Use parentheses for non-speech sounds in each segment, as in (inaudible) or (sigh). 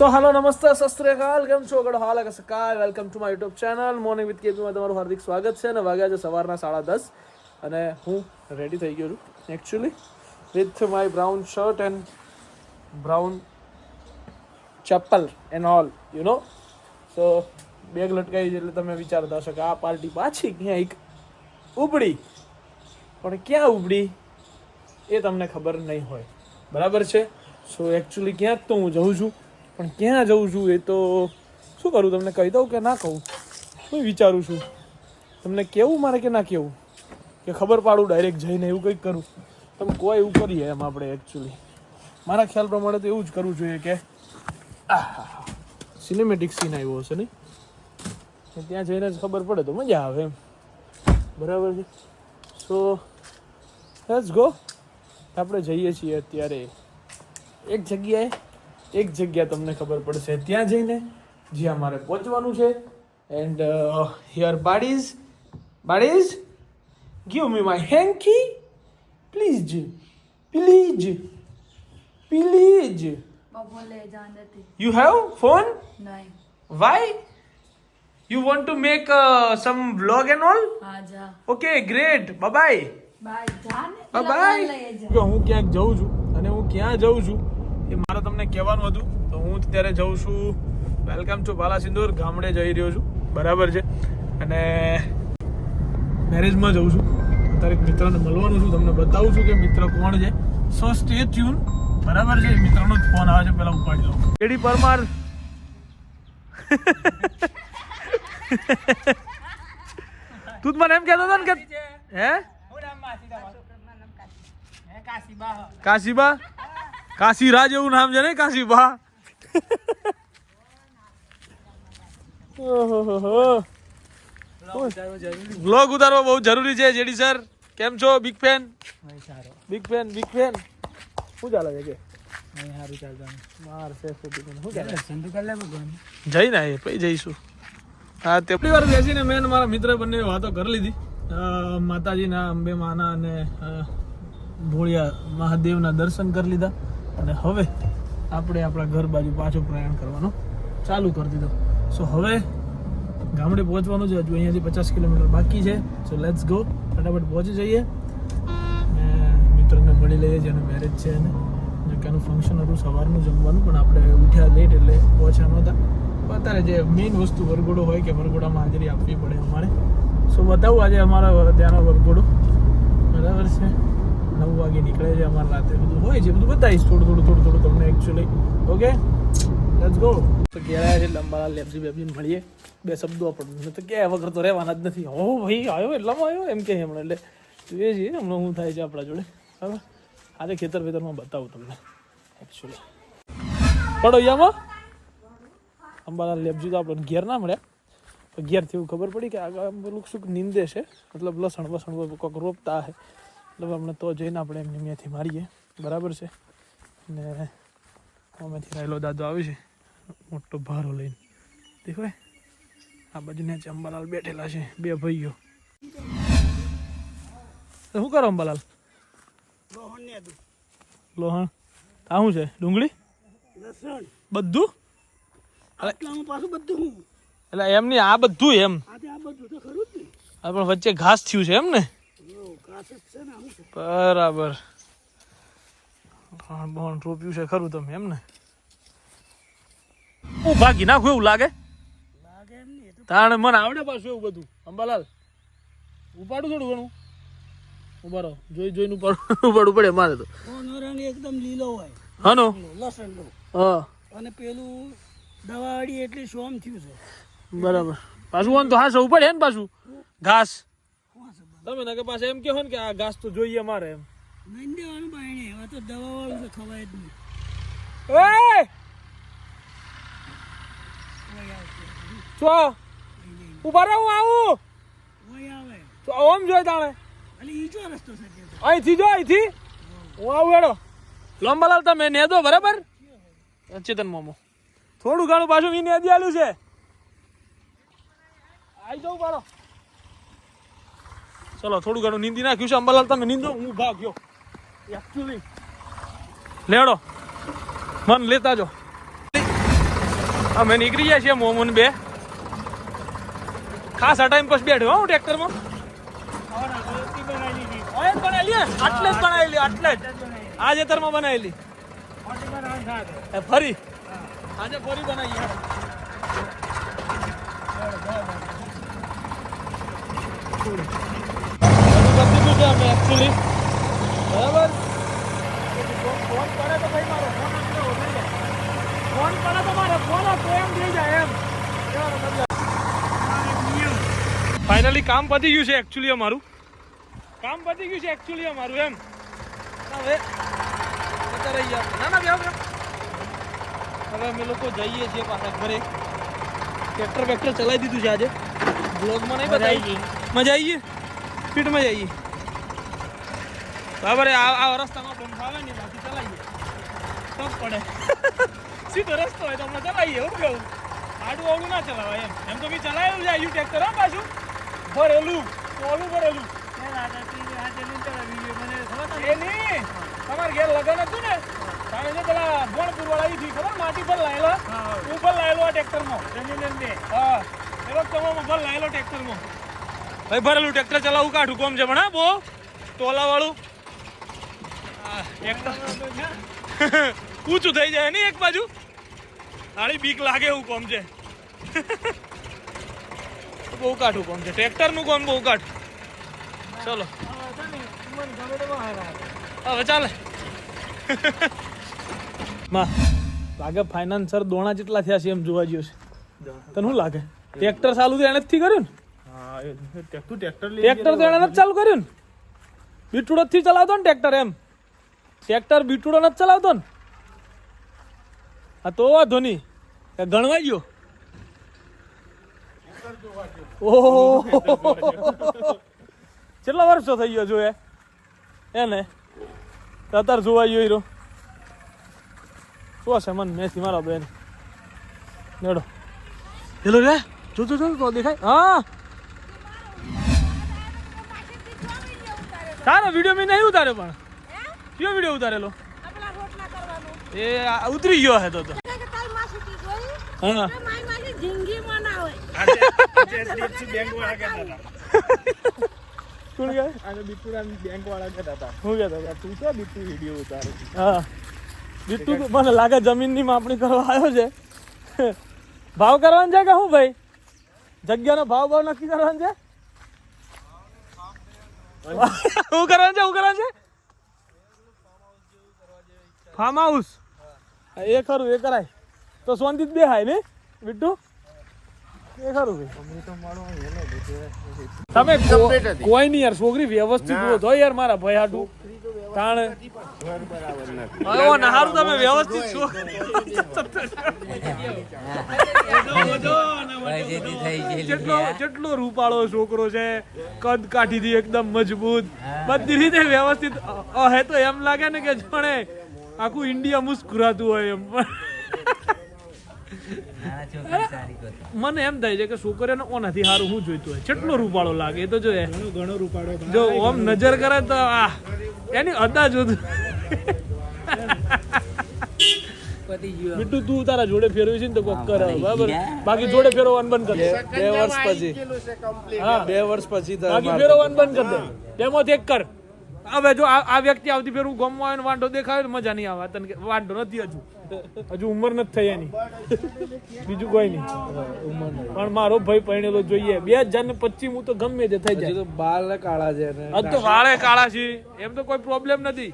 સો હાલો નમસ્તે સસ્ત્રેકાલ કેમ છો ગઢ હાલ સકાલ welcome to my YouTube channel morning with કેપીમાં તમારું હાર્દિક સ્વાગત છે અને વાગ્યા છે સવારના સાડા દસ અને હું રેડી થઈ ગયો છું actually with my brown shirt and brown ચપ્પલ and all you know so bag લટકાવી એટલે તમે વિચારતા હશો કે આ પાર્ટી પાછી ક્યાંક ઉપડી પણ ક્યાં ઉપડી એ તમને ખબર નહીં હોય બરાબર છે સો એકચ્યુઅલી ક્યાંક તો હું જઉં છું પણ ક્યાં જવું છું એ તો શું કરું? તમને કહી દઉં કે ના કહું? હું વિચારું છું. તમને કેવું મારે કે ના કેવું? કે ખબર પાડું ડાયરેક્ટ જઈને એવું કંઈક કરું. તમે કોઈ એવું કરીએ એમ આપણે એકચ્યુઅલી મારા ખ્યાલ પ્રમાણે તો એવું જ કરવું જોઈએ કે સિનેમેટિક સીન આવ્યો હશે નહીં? ત્યાં જઈને જ ખબર પડે તો મજા આવે એમ. બરાબર છે? સો લેટ્સ ગો આપણે જઈએ છીએ અત્યારે એક જગ્યાએ. એક જગ્યા તમને ખબર પડશે. ત્યાં જઈને જ્યાં મારે પહોંચવાનું છે. And here buddies buddies give me my hanky please please please you have phone why you want to make some vlog and all okay great bye bye bye હું ક્યાંક જઉં છું અને હું ક્યાં જઉં છું એ મારે તમને કહેવાનું હતું તો હું ત્યારે જઉં છું. વેલકમ ટુ બાલાસિંદુર ગામડે જઈ રહ્યો છું. બરાબર છે? અને મેરેજમાં જઉં છું. અત્યારે એક મિત્રને મળવાનું છું તમને બતાવું છું કે મિત્ર કોણ છે. સો સ્ટે ટ્યુન બરાબર છે? મિત્રનો જ ફોન આવે છે પેલા ઉપાડી લો કેડી પરમાર? તું જ મને એમ કહેતો હતો ને કે હે? કાશીબા. કાશીરા જેવું નામ છે ને કાશીબા બ્લોગ ઉતારવો બહુ જરૂરી છે જેડી સર. કેમ છો big fan big fan big fan શું ચાલે છે કે? માર ના શું જઈને પછી જઈશું. હા તે વાર બેસીને મેં મારા મિત્ર બંને વાતો કરી લીધી. માતાજીના અંબે માના અને ભોળિયા મહાદેવના દર્શન કરી લીધા. અને હવે આપણે આપણા ઘર બાજુ પાછું પ્રયાણ કરવાનું. ચાલુ કરી દીધો. સો હવે ગામડે પહોંચવાનું છે. હજુ અહીંયાથી પચાસ કિલોમીટર બાકી છે. સો લેટ્સ ગો ફટાફટ પહોંચી જઈએ. મિત્રને મળી લઈએ જેનું મેરેજ છે અને જગ્યાનું ફંક્શન હતું સવારનું જમવાનું, પણ આપણે ઉઠ્યા લેટ એટલે પહોંચ્યા નહોતા. અત્યારે જે મેઇન વસ્તુ વરઘોડો હોય કે વરઘોડામાં હાજરી આપવી પડે અમારે. સો બતાવું આજે અમારા ત્યાંનો વરઘોડો. બરાબર છે? નવ વાગે નીકળે છે અમારે રાતે. બધું હોય છે, બધું બતાવીશ થોડું થોડું થોડું થોડું તમને એકચ્યુઅલી ઓકે લેટ્સ ગો તો ગયા છે લંબા લેબજી બેબજી મળીએ. બે શબ્દો આપણને તો કે વગર તો રહેવાના જ નથી. હો ભાઈ આવ્યો એટલામાં આવ્યો એમ કે હમણાં. એટલે જોઈએ છીએ, હમણાં હું થાય છે આપણા જોડે. બરાબર? આજે ખેતર વેતરમાં બતાવું તમને એકચ્યુઅલી પડોયામાં અંબાલાલ લેબજી તો આપણને ઘેર ના મળ્યા. પણ ઘેરથી એવું ખબર પડી કે આગળ પેલું શું નીંદે છે. મતલબ લસણ વસણ કોઈક રોપતા હે. એટલે આપણે તો જઈને આપણે એમની મેથી મારીએ. બરાબર છે? ને અમેથી રાયલો દાદો આવે છે. મોટો ભારો લઈને. દેખાય આ બાજુને અંબાલાલ બેઠેલા છે બે ભાઈઓ. શું કરો અંબાલાલ? લોહણ. આ શું છે? ડુંગળી? બધું? બધું એટલે એમ. નહીં આ બધું એમ આ પણ વચ્ચે ઘાસ થયું છે એમ ને? બરાબર. ભણ રોપ્યું છે ખરું તમે એમ ને હું ભાગી નાખું એવું લાગે? તાણ મને આવડે પાછું એવું બધું. અંબાલાલ ઉપાડું થોડું ઘણું. ઊભા રહો જોઈ જોઈને ઉપાડું. ઉપાડવું પડે મારે તો. એકદમ લીલો હોય. હાનો? લસણનો. હા. અને પેલું દવાવાળી એટલે સોમ થયું છે. બરાબર. પાછું આમ તો હા સૌ પડે ને પાછું. ઘાસ. તમે નકે કે પાછા એમ કહો ને કે આ ઘાસ તો જોઈએ મારે એમ. નહીં દેવાનું બાયણે હવે તો દવાવાળું તો ખવાય જ નહીં. ઓય! છો? ઊભા રહો હું આવું. ઓય આવે. તો ઓમ જોઈ તાણે એટલે ઈ જો રસ્તો છે અહીંથી જો અહીંથી. હું. આવું હેડો. લોંબાલાલ તમે ને દો બરાબર? ચેતન મોમો. થોડું ઘણું પાછું વી નેદી આલ્યું છે. આઈ જાઉં પાડો ચલો થોડું ઘણું નીંદી નાખ્યું છે. અંબાલાલ તમે નીંદો. હું ભાગ્યો એકચ્યુઅલી લેડો મન લેતા જો. અમે નીકળી જાય છીએ મોમુન બે. ખાસ આ ટાઈમ પછી બેઠો હું ટ્રેક્ટરમાં. આટલે જ બનાવેલી આટલે જ આ જેતરમાં બનાવેલી એ ફરી. આજે ફરી બનાવી છે અમે actually. બરાબર ફોન પડે તો ભાઈ મારો ફોન આટલો ઉઠાઈ જાય ફોન પડે તો મારે ફોન આ તો એમ થઈ જાય એમ ફાઇનલી કામ પતી ગયું છે એકચ્યુઅલી અમારું। કામ પતી ગયું છે એકચ્યુઅલી અમારું એમ। હવે જતા રહી ગયા. ના ના બેહો બેહો. હવે અમે લોકો જઈએ છીએ પાછા ઘરે. ટ્રેક્ટર બેક્ટર ચલાવી દીધું છે આજે. બ્લોગમાં નહીં બતાવી. મજા આવી ગઈ? સ્પીડમાં જઈએ. બરાબર આ આ રસ્તામાં બંધ આવે ને બાકી ચલાવીએ તો પડે. (laughs) સીધો રસ્તો હોય તો આપણે ચલાવીએ હું કેવું આડું અવડું ના ચલાવાય એમ. એમ તો બી ચલાવેલું છે આયુ ટ્રેક્ટર હા પાછું. ભરેલું ઓલું ભરેલું. એ તમારે ઘેર લગન હતું ને? તારે પેલા ભણપુર વાળા ઈ ખબર માટી પર લાયેલો? ઉપર લાયેલો આ ટ્રેક્ટરમાં. હા. એનો તમામ ભર લાયેલો ટ્રેક્ટરમાં. ભાઈ ભરેલું ટ્રેક્ટર ચલાવવું કાઢું કોમ છે પણ હા બહુ ટોલા વાળું (laughs) ઊંચું થઈ જાય ને એક બાજુ? આળી બીક લાગે એવું કોમ છે. (laughs) બહુ કાઠું કોમ છે. ટ્રેક્ટરનું કોમ બહુ કાઠું. ચલો. હવે ચાલે. (laughs) માં લાગે ફાઇનાન્સર દોણા જેટલા થયા છે એમ જોવા ગયો છે. તને શું લાગે? ટ્રેક્ટર ચાલુ તો એને જ કર્યું ને? ટ્રેક્ટર તો એને જ ચાલુ કર્યું ને? બીટુડો થી ચલાવતો ને ટ્રેક્ટર એમ. ટ્રેક્ટર બીટુડો નથી ચલાવતો ને? હા તો વાંધો નહીં ગણવા ગયો. ઓહો. કેટલા વર્ષો થઈ ગયો જોયે? એને અત્યારે જોવા ગયો હીરો. શું હશે મન? મેથી મારા બેન. નેડો. હેલો રે જો જો જો તો દેખાય. હા. તારો વીડિયો મેં નહીં ઉતાર્યો પણ. કયો વીડિયો ઉતારેલો? એ આ ઉતરી ગયો હે તો તો. કે તાર માસી કી જોઈ? હા. હોય (laughs) કોણ ગયા અને બિટુરામ બેંક વાળા કહેતા હતા. હું કહેતા હતો? તું શું બિટુ વીડિયો ઉતારે હા. બીટુ મને લાગે જમીનની માપણી કરવા આવ્યો છે. ભાવ કરવાનો છે કે શું ભાઈ? જગ્યાનો ભાવ ભાવ નક્કી કરવાનો છે? શું (laughs) કરવાનું છે? શું કરવાનું છે? ફાર્મ હાઉસ એ ખરું એ કરાય તો શાંતિ જ બેહાય ને બિટ્ટુ એ ખરું ભાઈ તમે કોઈ નહીં યાર છોકરી વ્યવસ્થિત તો યાર મારા ભાઈ હાટું તાણે હવે ઓ નહારું તમે વ્યવસ્થિત છો જેટલો કેટલો રૂપાળો છોકરો છે કદ કાઠીથી એકદમ મજબૂત બધી રીતે વ્યવસ્થિત અ- હે તો એમ લાગે ને કે જાણે આખું ઇન્ડિયા મુસ્કુરાતું હોય એમ. મને એમ થાય છે કે છોકરીઓને ઓનાથી સારું હું જોઈતું હોય? કેટલો રૂપાળો લાગે એ તો જો ઘણો રૂપાળો જો ઓમ નજર કરે તો આ એની અદા જોતું બીટુ તું તારા જોડે ફેરવી છે ને તો કોક કર બરાબર? બાકી જોડે ફેરવવાનું બંધ કરી દે. બે વર્ષ પછી. હા. બે વર્ષ પછી તારે બાકી ફેરવવાનું બંધ કરી દે. તેમાંથી એક કર. હવે જો આ આ વ્યક્તિ આવતી ફેરવું ગમવા આવે ને વાંઢો દેખાય તો મજા નહીં આવે. તને વાંઢો નથી હજુ. હજુ ઉંમર નથી થઈ એની. બીજું કોઈ નહીં. પણ મારો ભાઈ પરણેલો જોઈએ. બે હજાર ને પચીસ હું તો ગમે તે થઈ જાય. બાળ કાળા છે હજ તો વાળે કાળા છે. એમ તો કોઈ પ્રોબ્લેમ નથી.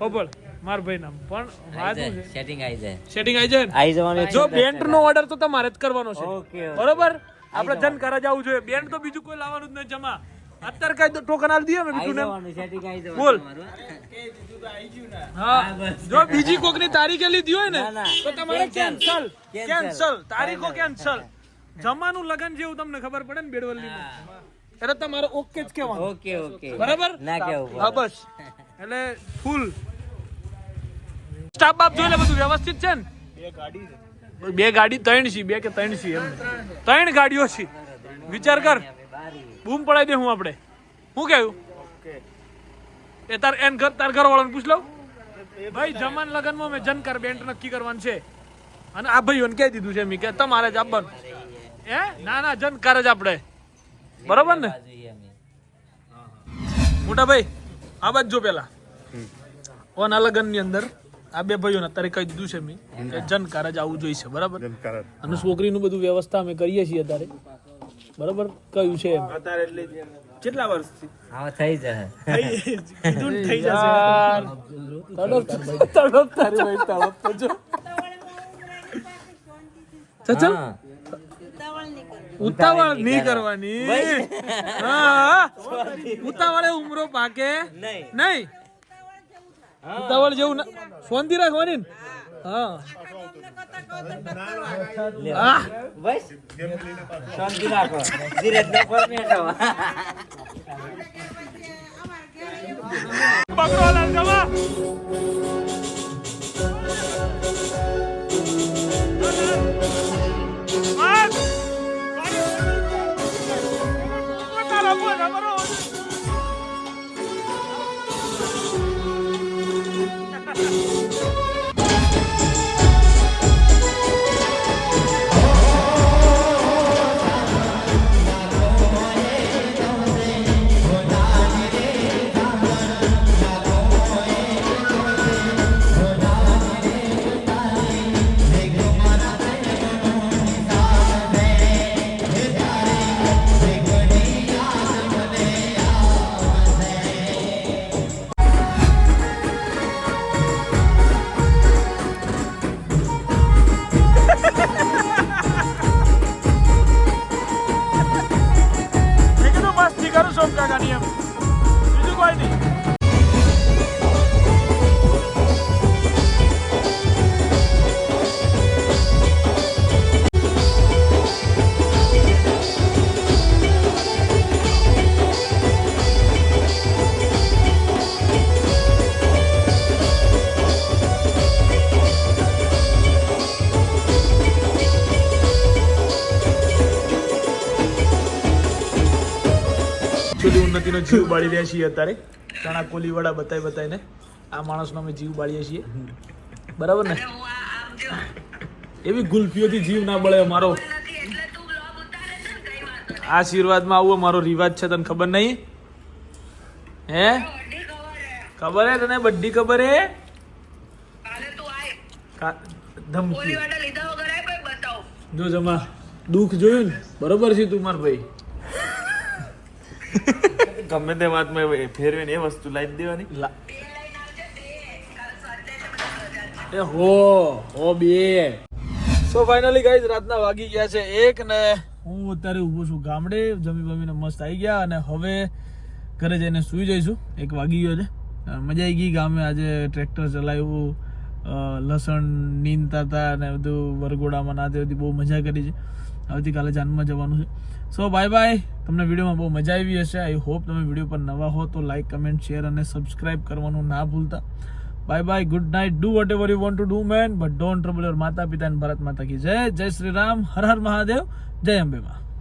ખબર માર ભાઈ નામ. પણ વાત સેટિંગ આવી જાય. સેટિંગ આવી જાય? આવી જવાનું જો બેન્ટ નો ઓર્ડર તો તમારે જ કરવાનો છે. બરોબર? આપણે જન કરા જવું જોઈએ. બેન્ટ તો બીજું કોઈ લાવવાનું જ નહીં જમા. અત્યારે કઈ ટોકન આલ દઈએ અમે બીજું ને બોલ. હા. જો બીજી કોકની તારીખે લીધી હોય ને ના, ના. તો તમારે કેન્સલ કેન્સલ તારીખો કેન્સલ જમાનું લગન જેવું તમને ખબર પડે ને બેડવલ્લી એટલે તમારે ઓકે જ કહેવાનું. Okay okay. બરાબર? ના કેવું હા બસ. એટલે ફૂલ. સ્ટાફ બાપ જોઈ લે બધું વ્યવસ્થિત છે ને? બે ગાડી ત્રણ છે બે કે ત્રણ છે એમ. ત્રણ ગાડીઓ છે. વિચાર કર. બૂમ પડાવી દે હું આપણે. હું કહ્યું એ તાર એન ઘર તાર ઘર વાળાને પૂછ લઉં? ભાઈ જમાન લગનમાં મેં જનકર બેન્ટ નક્કી કરવાનું છે. અને આ ભાઈઓને કહી દીધું છે મેં કે તમારે જ આપવાનું. હે? ના ના જનકર જ આપણે. બરોબર ને? મોટા ભાઈ આ બાજુ જો પેલા. ઓન લગનની અંદર આ બે ભાઈઓને અત્યારે કહી દીધું છે મેં કે જનકાર જ આવવું જોઈશે બરાબર? અને છોકરીનું બધું વ્યવસ્થા અમે કરીએ છીએ અત્યારે. બરાબર? કયું છે એમ? અત્યારે એટલે કેટલા વર્ષથી? હા થઈ જશે. કીધું થઈ જશે. તડપ તડપ તારી ભાઈ તડપ તો જો. ચચલ. ઉતાવળ નહીં કરવાની. હા ઉતાવળે ઉમરો પાકે નહીં. નહીં. ઉતાવળ જેવું ના શાંતિ રાખવાની ને. શાંતિ રાખો. ધીરજ ન પરમેટો પકડો લાલગવા મેં ઉન્નતિનો જીવ બાળી રહ્યા છીએ અત્યારે. ચણા કોલી વડા બતાવી બતાવીને આ માણસનો અમે જીવ બાળીએ છીએ. બરાબર ને? એવી ગુલ્ફીઓથી જીવ ના બળે અમારો આશીર્વાદમાં આવું મારો રિવાજ છે, તને ખબર નહીં? હે? ખબર હે તને બધી ખબર હે? ધમકી. જો જમા દુઃખ જોયું ને, બરોબર છે તું માર ભાઈ. ગમે તે વાત મેં ફેરવે ને એ વસ્તુ લાવી દેવાની. એ હો હો બે સો ફાઇનલી ગાઈઝ રાતના વાગી ગયા છે એક ને હું અત્યારે ઊભો છું ગામડે, જમી બમીને મસ્ત આવી ગયા અને હવે ઘરે જઈને સૂઈ જઈશું. એક વાગી ગયો છે. મજા આવી ગઈ ગામે આજે ટ્રેક્ટર ચલાવ્યું લસણ નીંદતા હતા અને બધું વરઘોડામાં ના તે બધી બહુ મજા કરી છે. આવતીકાલે જાનમાં જવાનું છે. સો બાય બાય તમને વિડીયોમાં બહુ મજા આવી હશે. આઈ હોપ તમે વીડિયો પર નવા હો તો લાઇક કમેન્ટ શેર અને સબસ્ક્રાઇબ કરવાનું ના ભૂલતા. Bye bye good night do whatever you want to do man but don't trouble your માતા પિતા અને ભારત માતા કી જય. જય શ્રી રામ. હર હર મહાદેવ. જય અંબે માં.